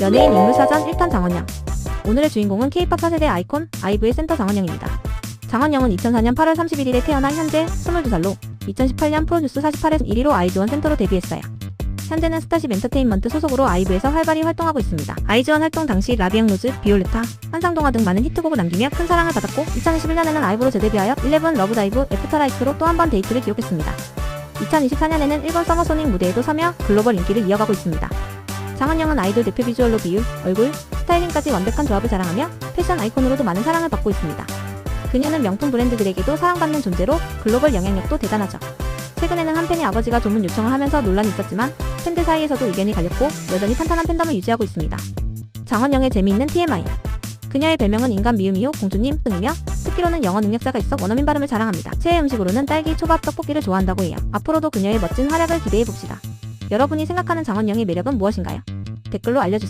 연예인 인물사전 1탄 장원영 오늘의 주인공은 K-팝 4세대 아이콘 아이브의 센터 장원영입니다. 장원영은 2004년 8월 31일에 태어나 현재 22살로 2018년 프로뉴스 48회 1위로 아이즈원 센터로 데뷔했어요. 현재는 스타쉽 엔터테인먼트 소속으로 아이브에서 활발히 활동하고 있습니다. 아이즈원 활동 당시 라비앙 로즈, 비올레타, 환상동화 등 많은 히트곡을 남기며 큰 사랑을 받았고 2021년에는 아이브로 재데뷔하여 11 러브다이브, 애프터라이크로 또 한 번 데이트를 기록했습니다. 2024년에는 일본 서머소닉 무대에도 서며 글로벌 인기를 이어가고 있습니다. 장원영은 아이돌 대표 비주얼로 비율, 얼굴, 스타일링까지 완벽한 조합을 자랑하며 패션 아이콘으로도 많은 사랑을 받고 있습니다. 그녀는 명품 브랜드들에게도 사랑받는 존재로 글로벌 영향력도 대단하죠. 최근에는 한 팬이 아버지가 조문 요청을 하면서 논란이 있었지만 팬들 사이에서도 의견이 갈렸고 여전히 탄탄한 팬덤을 유지하고 있습니다. 장원영의 재미있는 TMI 그녀의 별명은 인간 미유미호 공주님 등이며 듣기로는 영어 능력자가 있어 원어민 발음을 자랑합니다. 최애 음식으로는 딸기 초밥 떡볶이를 좋아한다고 해요. 앞으로도 그녀의 멋진 활약을 기대해 봅시다. 여러분이 생각하는 장원영의 매력은 무엇인가요? 댓글로 알려주세요.